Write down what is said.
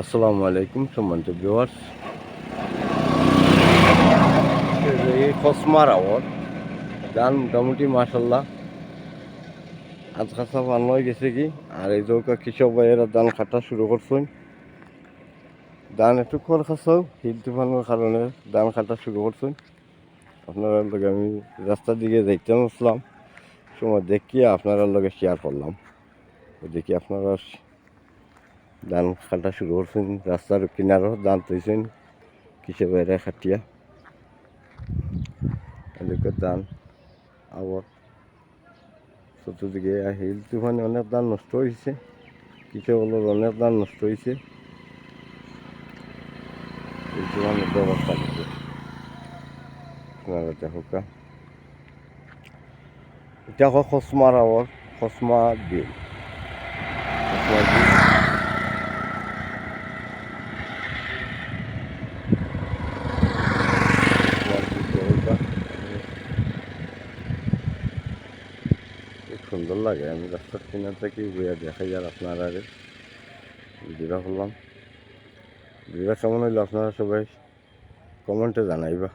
আসসালামু আলাইকুম, সম্মানিত ভিউয়ার্স এই কসমার আওয়ার গান মোটামুটি মাসাল্লাহ আজ খাসা ভালো হয়ে গেছে কি? আর এই দৌকা কৃষক ভাইয়েরা ধান কাটা শুরু করছেন। ধান একটু খর খাসাও, হিট তুফানের কারণে ধান কাটা শুরু করছেন। আপনারা লগে আমি রাস্তার দিকে যাইতে আসলাম। সময় দেখিয়ে আপনারা লগে শেয়ার করলাম। ওই দেখি আপনারা ধান কাটা শুরু করছেন? রাস্তার কিনারও ধান তৈছেন কিসে বাইরে খাটিয়া? এদিকে ধান আবার। চতুর্দিকে হিল তুফানে অনেক ধান নষ্ট হয়েছে কৃষকগুলোর অনেক ধান নষ্ট হয়েছে হিল তুফানের তো অবস্থা কিছু আপনারা দেখা এটা খসমা বিল খসমা বিল। খুব সুন্দর লাগে আমি রাস্তার কিনার থেকে বইয়া দেখাই আর আপনারা আগে ভিডিওটা করলাম ভিডিওটা কেমন হইল আপনারা সবাই কমেন্টে জানাইবা